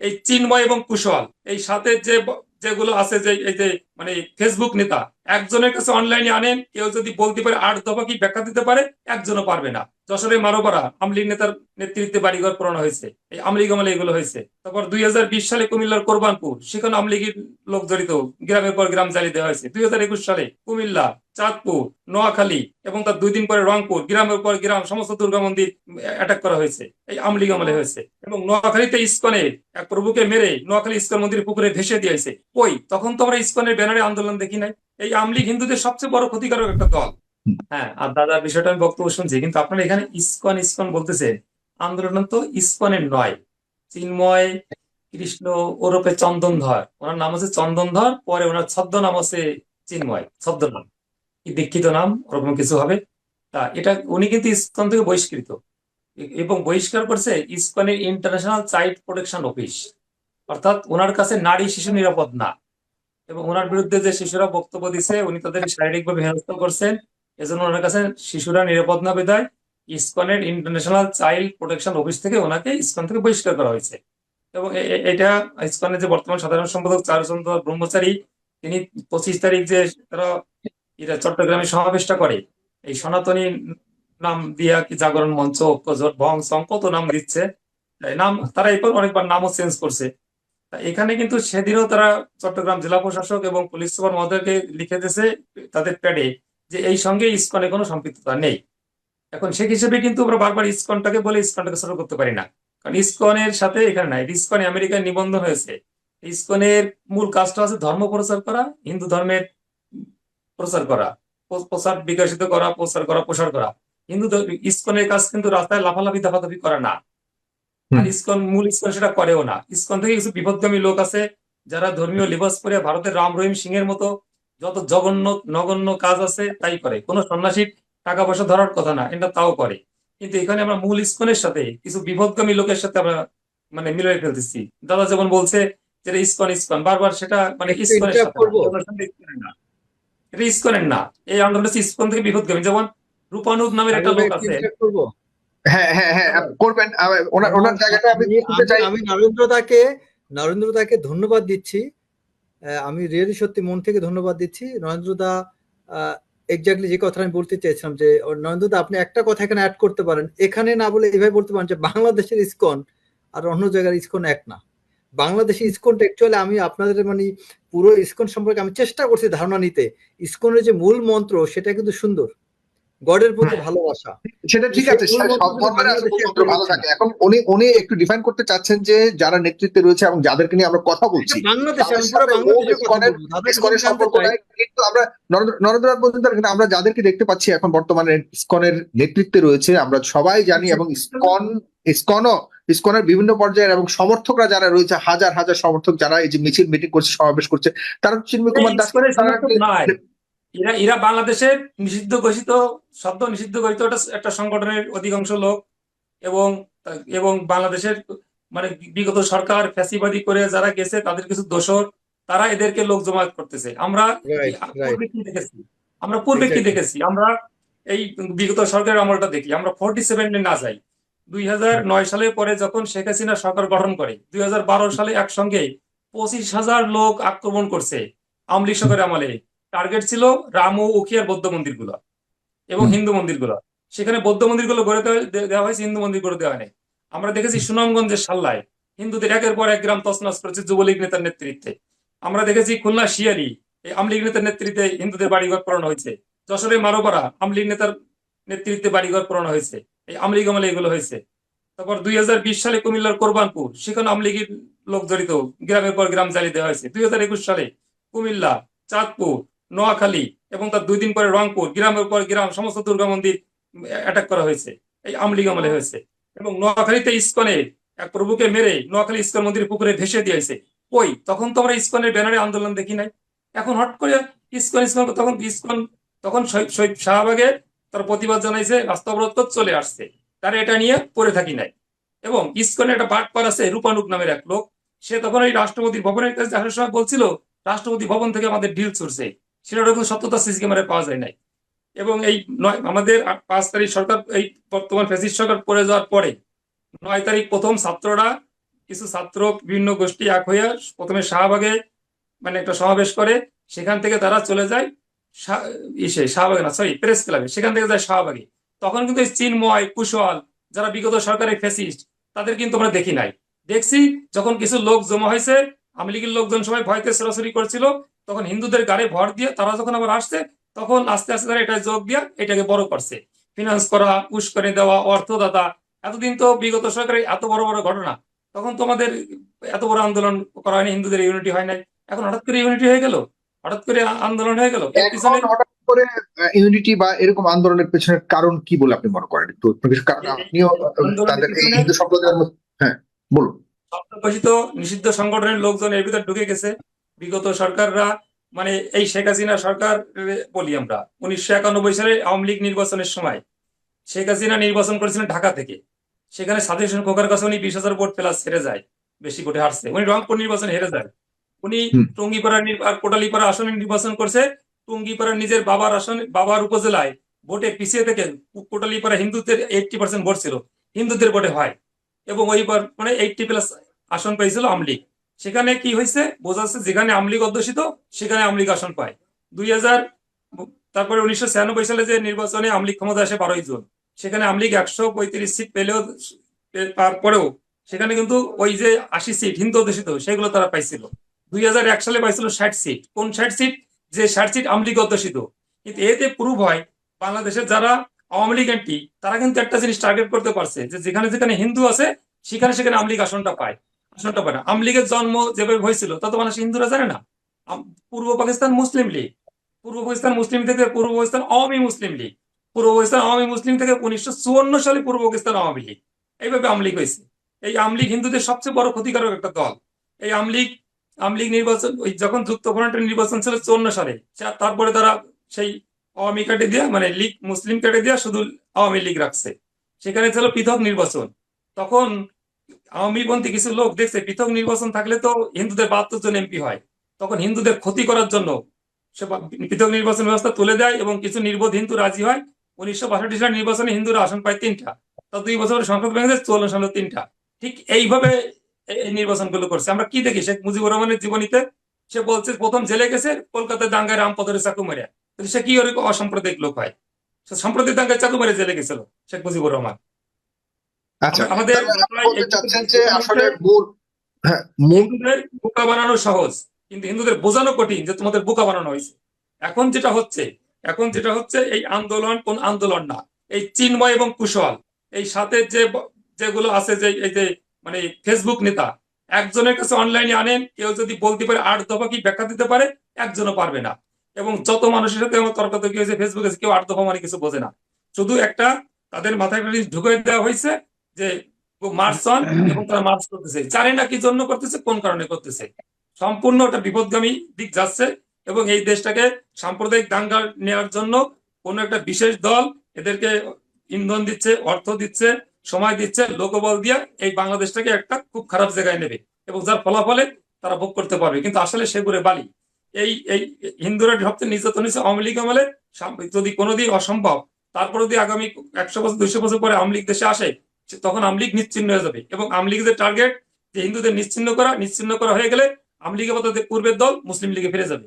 এই চিন্ময় এবং কুশল, এই সাথে যে যেগুলো আছে যে, এই যে মানে ফেসবুক নেতা, একজনের কাছে অনলাইনে আনেন, কেউ যদি বলতে পারে আট দফা কি ব্যাখ্যা দিতে পারে, একজনও পারবে না। যশোরে মারোপাড়া আমলিগ নেতার নেতৃত্বে বাড়িঘর পুরানো হয়েছে। এই আমলিগ আমলে এগুলো হয়েছে। তারপর দুই হাজার বিশ সালে কুমিল্লার কোরবানপুর, সেখানে আমলিগের লোক জড়িত, গ্রামের পর গ্রাম জ্বালিয়ে দেওয়া হয়েছে। দুই হাজার একুশ সালে কুমিল্লা চাঁদপুর, নোয়াখালী এবং তার দুই দিন পরে রংপুর, গ্রামের পর গ্রাম, সমস্ত দুর্গা মন্দির অ্যাটাক করা হয়েছে। এই আমলিগ আমলে হয়েছে। এবং নোয়াখালীতে ইস্কনে এক প্রভুকে মেরে নোয়াখালী ইস্কন মন্দির পুকুরে ভেসে দিয়েছে। কই? তখন তো আমরা ইস্কনের ব্যানারে আন্দোলন দেখি নাই। এই আমলিগ হিন্দুদের সবচেয়ে বড় ক্ষতিকারক একটা দল। হ্যাঁ আর দাদার বিষয়টা আমি বক্তব্য শুনছি, কিন্তু আপনারা এখানে ইস্কন ইস্কন বলতেছেন। আন্দোলন তো ইস্কনের নয়। চিন্ময়, কৃষ্ণ, ওরফে চন্দনধর। ওনার নাম হচ্ছে চন্দনধর, পরে ওনার ছদ্ম নাম হচ্ছে চিন্ময়, ছদ্মনাম। দীক্ষিত নাম, ওরকম কিছু হবে। তা এটা উনি কিন্তু ইসকন থেকে বহিষ্কৃত। এবং বহিষ্কার করছে ইসকনের ইন্টারন্যাশনাল চাইল্ড প্রোটেকশন অফিস অর্থাৎ ওনার কাছে নারী শিশু নিরাপদ না। এবং ওনার বিরুদ্ধে যে শিশুরা বক্তব্য দিছে, উনি তাদের শারীরিকভাবে হেনস্থা করছেন। এজন্য ওনার কাছে শিশুরা নিরাপদ না বিদায়। ইসকনের ইন্টারন্যাশনাল চাইল্ড প্রোটেকশন অফিস থেকে ওনাকে ইসকন থেকে বহিষ্কার করা হয়েছে। এবং এটা ইসকনের যে বর্তমান সাধারণ সম্পাদক চারুচন্দ্র ব্রহ্মচারী, তিনি পঁচিশ তারিখ যে তারা এরা চট্টগ্রামে সমাবেশটা করে। এই সনাতনী নাম দিয়া কি জাগরণ মঞ্চ ঐক্যজোট ভং কত নাম দিচ্ছে। নাম, তারা এরপর অনেকবার নামও চেঞ্জ করছে। এখানে কিন্তু সেদিনও তারা চট্টগ্রাম জেলা প্রশাসক এবং পুলিশ সুপার মহোদয়কে লিখে দিয়েছে তাদের প্যাডে যে এই সঙ্গে ইসকনে কোনো সম্পৃক্ততা নেই। এখন সে হিসেবে কিন্তু আমরা বারবার ইসকনটাকে বলে ইসকনটাকে ছোট করতে পারি না। কারণ ইসকনের সাথে এখানে নাই, ইসকনে আমেরিকায় নিবন্ধন হয়েছে। ইসকনের মূল কাজটা আছে ধর্ম প্রচার করা, হিন্দু ধর্মের প্রচার করা প্রচার বিকশিত করা প্রচার করা প্রসার করা। হিন্দু ইসকনের কাজ কিন্তু রাস্তায় লাফালাফি দাফাদাফি করা না। আর হুম। মূল ইসকন সেটা করেও না। ইসকন থেকে কিছু বিপদগামী লোক আছে যারা ধর্মীয় লিবাস পরে ভারতের রাম রহিম সিং এর মতো যত জঘন্য নগণ্য কাজ আছে তাই করে। কোনো সন্ন্যাসীর টাকা পয়সা ধরার কথা না এটা তাও করে। কিন্তু এখানে আমরা মূল ইসকনের সাথে কিছু বিপদগামী লোকের সাথে আমরা মানে মিলিয়ে ফেলতেছি। দাদা যেমন বলছে যে ইস্কন ইসকন ইসকন বারবার সেটা মানে ইসকনের সাথে না, এটার সাথে ইসকনের না এটা ইসকনের না। এই আন্দোলন হচ্ছে ইসকন থেকে বিপদগামী যেমন রূপানুদ নামের একটা আমি লোক আছে। হ্যাঁ হ্যাঁ হ্যাঁ করবেন। ওনার ওনার জায়গাটা আমি আমি চাই। আমি নরেন্দ্র দাকে নরেন্দ্র দাকে ধন্যবাদ দিচ্ছি। আহ, আমি রিয়েলি সত্যি মন থেকে ধন্যবাদ দিচ্ছি। নরেন্দ্র দা এক্স্যাক্টলি যে কথা আমি বলতে চাইছিলাম যে নরেন্দ্র দা আপনি একটা কথা এখানে অ্যাড করতে পারেন। এখানে না বলে এভাবে বলতে পারেন যে বাংলাদেশের ইস্কন আর অন্য জায়গার ইস্কন এক না। বাংলাদেশের ইসকনটা অ্যাকচুয়ালি আমি আপনাদের মানে পুরো ইসকন সম্পর্কে আমি চেষ্টা করছি ধারণা নিতে। ইসকনের যে মূল মন্ত্র সেটা কিন্তু সুন্দর। গডের প্রতি হ্যাঁ। ভালোবাসা। সেটা ঠিক আছে বাংলাদেশে ভালো থাকে এখন উনি উনি একটু ডিফাইন করতে চাচ্ছেন যে যারা নেতৃত্বে রয়েছে এবং যাদেরকে নিয়ে আমরা কথা বলছি বাংলাদেশে কিন্তু আমরা নরেন্দ্র নরেন্দ্রনাথ মজুমদার কিন্তু আমরা যাদেরকে দেখতে পাচ্ছি এখন বর্তমানে ইসকনের নেতৃত্বে রয়েছে আমরা সবাই জানি এবং ইসকন ইসকনও ইসকনের বিভিন্ন পর্যায়ের এবং সমর্থকরা যারা রয়েছে হাজার হাজার সমর্থক যারা এই যে মিছিল মিটিং করছে সমাবেশ করছে তারা চিন্ময় কুমার দাস। এরা এরা বাংলাদেশের নিষিদ্ধ ঘোষিত শব্দ নিষিদ্ধ ঘোষিত একটা একটা সংগঠনের অধিকাংশ লোক এবং এবং বাংলাদেশের মানে বিগত সরকার ফ্যাসিবাদী করে যারা গেছে তাদের কিছু দোষর তারা এদেরকে লোক জমায়েত করতেছে। আমরা Right, পূর্বে কি দেখেছি? আমরা পূর্বে কি দেখেছি? আমরা এই বিগত সরকারের আমলটা দেখি। আমরা ফোর্টি সেভেন না যাই। দুই সালের পরে যখন শেখ হাসিনা সরকার গঠন করে দুই হাজার বারো সালে একসঙ্গে পঁচিশ হাজার লোক আক্রমণ করছে আমলি সরকারের আমলে। টার্গেট ছিল রাম ও উখিয়ার বৌদ্ধ মন্দিরগুলো এবং হিন্দু মন্দিরগুলো। সেখানে বৌদ্ধ মন্দিরগুলো গড়ে দেওয়া- হয়েছে হিন্দু মন্দির গড়ে দেওয়া হয়নি। আমরা দেখেছি সুনামগঞ্জের সাল্লায় হিন্দুদের একের পর এক গ্রাম তছনছ করেছে যুবলীগ নেতার নেতৃত্বে। আমরা দেখেছি খুলনা শিয়ালি এই আমলিগ নেতার নেতৃত্বে হিন্দুদের বাড়িঘর পড়ানো হয়েছে। যশোরে মারোপাড়া আমলিগ নেতার নেতৃত্বে বাড়িঘর পড়ানো হয়েছে। এই আমলে এগুলো হয়েছে। তারপর দুই হাজার বিশ সালে কুমিল্লার কোরবানপুর, সেখানে আমলিগের লোক জড়িত, গ্রামের পর গ্রাম জ্বালিয়ে দেওয়া হয়েছে। দুই সালে কুমিল্লা, চাঁদপুর, নোয়াখালী এবং তার দুই দিন পরে রংপুর, গ্রামের পর গ্রাম, সমস্ত দুর্গা মন্দির অ্যাটাক করা হয়েছে। এই আমলে হয়েছে। এবং নোয়াখালীতে ইসকনে এক প্রভুকে মেরে নোয়াখালী ইস্কন মন্দির পুকুরে ভেসে দিয়েছে ওই তখন তো আমরা ইসকনের ব্যানারে আন্দোলন দেখি নাই। এখন হট করে ইস্কন, ইসকন, তখন ইস্কন, তখন শহীদ শহীদ শাহবাগে তার প্রতিবাদ জানাইছে, রাস্তা অবরোধ চলে আসছে। তারা এটা নিয়ে পড়ে থাকি নাই। এবং ইস্কনে একটা বাট পার আছে রূপানুক নামের এক লোক। সে তখন এই রাষ্ট্রপতি ভবনের কাছে আসার সময় বলছিল, রাষ্ট্রপতি ভবন থেকে আমাদের ডিল চলছে। সেটা কিন্তু সত্যতা সিসি ক্যামেরায় পাওয়া যায় নাই। এবং এই নয়, আমাদের পাঁচ তারিখ সরকার, এই বর্তমান ফ্যাসিস্ট সরকার পড়ে যাওয়ার পরে নয় তারিখ প্রথম ছাত্ররা, কিছু ছাত্র বিভিন্ন গোষ্ঠী এক হয়ে প্রথমে শাহবাগে মানে একটা সমাবেশ করে, সেখান থেকে তারা চলে যায়। ইসে শাহবাগে না সরি প্রেস ক্লাবে, সেখান থেকে যায় শাহবাগে। তখন কিন্তু চিন্ময়, কুশল, যারা বিগত সরকারের ফেসিস্ট তাদের কিন্তু আমরা দেখি নাই। দেখছি যখন কিছু লোক জমা হয়েছে, আওয়ামী লীগের লোকজন সবাই ভয়তে সরাসরি করছিল, তখন হিন্দুদের গাড়ি ভর দিয়ে তারা যখন আবার আসছে, তখন আস্তে আস্তে তারা এটা যোগ দিয়ে এটাকে বড় করছে। ফিনান্স করা উস্কানি দেওয়া, অর্থদাতা, এতদিন তো বিগত সরকারের এত বড় বড় ঘটনা। তখন তো আমাদের এত বড় আন্দোলন করা হয়নি, হিন্দুদের ইউনিটি হয় নাই। এখন হঠাৎ করে ইউনিটি হয়ে গেল? হঠাৎ করে আন্দোলন হয়ে গেল? হঠাৎ করে ইউনিটি বা এরকম আন্দোলনের পেছনের কারণ কি বলে আপনি মনে করেন একটু? আপনিও তাদের এই হিন্দু সম্প্রদায়ের হ্যাঁ বলুন। নিষিদ্ধ সংগঠনের লোকজন এর ভিতর ঢুকে গেছে। বিগত সরকাররা মানে এই শেখ হাসিনা সরকার বলি আমরা উনিশশো একানব্বই সালে আওয়ামী লীগ নির্বাচনের সময় শেখ হাসিনা নির্বাচন করেছিলেন ঢাকা থেকে। সেখানে সাজেশন খোকার কাছে উনি বিশ হাজার ভোট প্লাস হেরে যায় বেশি ভোটে হারছে। উনি রংপুর নির্বাচন হেরে যায়। উনি টঙ্গিপাড়া কোটালীপাড়া আসনে নির্বাচন করছে। টঙ্গিপাড়া নিজের বাবার আসন বাবার উপজেলায় ভোটে পিছিয়ে থেকে কোটালীপাড়া হিন্দুদের এইটটি পার্সেন্ট ভোট ছিল। হিন্দুদের ভোটে হয়। এবং ওইবার মানে এইটটি প্লাস আসন পেয়েছিল আমলিগ সেখানে কি হয়েছে? বোঝা যাচ্ছে যেখানে আমলিগ অধ্যুষিত সেখানে আমলিগ আসন পায়। দুই হাজার তারপরে উনিশশো ছিয়ানব্বই সালে যে নির্বাচনে আমলিগ ক্ষমতা আসে বারোই জুন সেখানে আমলিগ একশো পঁয়ত্রিশ সিট পেলেও তারপরেও সেখানে কিন্তু ওই যে আশি সিট হিন্দু অধ্যুষিত সেগুলো তারা পাইছিল। দুই হাজার এক সালে পাইছিল ষাট সিট কোন ষাট সিট যে ষাট সিট আমলিগ অধ্যুষিত। কিন্তু এতে প্রুভ হয়, বাংলাদেশের যারা আওয়ামী লীগ অ্যান্টি তারা কিন্তু একটা জিনিস টার্গেট করতে পারছে, যে যেখানে যেখানে হিন্দু আছে, সেখানে সেখানে আমলিগ আসনটা পায়। আসনটা পায় না। আমলিগের জন্ম যেভাবে হয়েছিল তত মানুষ হিন্দুরা জানে না। পূর্ব পাকিস্তান মুসলিম লীগ। পূর্ব পাকিস্তান মুসলিম থেকে পূর্ব পাকিস্তান আওয়ামী মুসলিম লীগ। পূর্ব পাকিস্তান আওয়ামী মুসলিম থেকে উনিশশো চুয়ান্ন সালে পূর্ব পাকিস্তান আওয়ামী লীগ। এইভাবে আমলিগ হয়েছে। এই আমলিগ হিন্দুদের সবচেয়ে বড় ক্ষতিকারক একটা দল। এই আমলিগ আমলিগ নির্বাচন, ওই যখন যুক্ত যুক্তফ্রন্টের নির্বাচন ছিল চুয়ান্ন সালে তারপরে তারা সেই আওয়ামী কাটে দিয়া মানে লীগ, মুসলিম কাটে দিয়া শুধু আওয়ামী লীগ রাখছে। সেখানে ছিল পৃথক নির্বাচন। তখন আওয়ামীপন্থী কিছু লোক দেখছে, পৃথক নির্বাচন থাকলে তো হিন্দুদের বাহাত্তর জন এমপি হয়। তখন হিন্দুদের ক্ষতি করার জন্য সে পৃথক নির্বাচন ব্যবস্থা তুলে দেয় এবং কিছু নির্বোধ হিন্দু রাজি হয়। উনিশশো বাষট্টি সালের নির্বাচনে হিন্দুরা আসন পায় তিনটা। তা দুই বছরের সংসদ ভেঙে যায় চুয়ান্ন সালে তিনটা। ঠিক এইভাবে এই- নির্বাচনগুলো করছে। আমরা কি দেখি? শেখ মুজিবুর রহমানের জীবনীতে সে বলছে প্রথম জেলে গেছে কলকাতায় দাঙ্গায় রামপদরে চাকু মেরে। তাহলে সে কি ওরকম অসাম্প্রদায়িক লোক হয়? সে সাম্প্রদায়িক দাঙ্গায় চাকু মেরে জেলে গেছিল শেখ মুজিবুর রহমান। আচ্ছা আমাদের আসলে মূল হ্যাঁ হিন্দুদের বোকা বানানো সহজ কিন্তু হিন্দুদের বোঝানো কঠিন যে তোমাদের বোকা বানানো হয়েছে। এখন যেটা হচ্ছে এখন যেটা হচ্ছে এই আন্দোলন কোন আন্দোলন না এই চিন্ময় এবং কুশল এই সাথে যে যেগুলো আছে যে এই যে মানে ফেসবুক নেতা। একজনের কাছে অনলাইনে আনেন, কেউ যদি বলতে পারে আট দফা কি ব্যাখ্যা দিতে পারে, একজনও পারবে না। এবং যত মানুষের সাথে আমার তর্কাতর্কি হয়েছে ফেসবুকে কেউ আট দফা মানে কিছু বোঝে না। শুধু একটা, তাদের মাথায় একটা জিনিস ঢুকে দেওয়া হয়েছে যে মার্চ অন এবং তারা মার্চ করতেছে। জানে না কি জন্য করতেছে, কোন কারণে করতেছে। সম্পূর্ণ একটা বিপদগামী দিক যাচ্ছে এবং এই দেশটাকে সাম্প্রদায়িক দাঙ্গা নেওয়ার জন্য কোন একটা বিশেষ দল এদেরকে ইন্ধন দিচ্ছে, অর্থ দিচ্ছে সময় দিচ্ছে, লোকবল দিয়ে এই বাংলাদেশটাকে একটা খুব খারাপ জায়গায় নেবে এবং যার ফলাফলে তারা ভোগ করতে পারবে। কিন্তু আসলে সেগুলো বালি। এই এই হিন্দুরা সবচেয়ে নির্যাতন হয়েছে আওয়ামী লীগ আমলে। যদি কোনোদিন অসম্ভব, তারপরে যদি আগামী একশো বছর, দুইশো বছর পরে আওয়ামী লীগ দেশে আসে তখন আমলিগ নিশ্চিন্ন হয়ে যাবে। এবং আমলিগ যে টার্গেট যে হিন্দুদের নিশ্চিন্ন করা নিশ্চিন্ন করা হয়ে গেলে মতো যে পূর্বের দল মুসলিম লীগে ফিরে যাবে।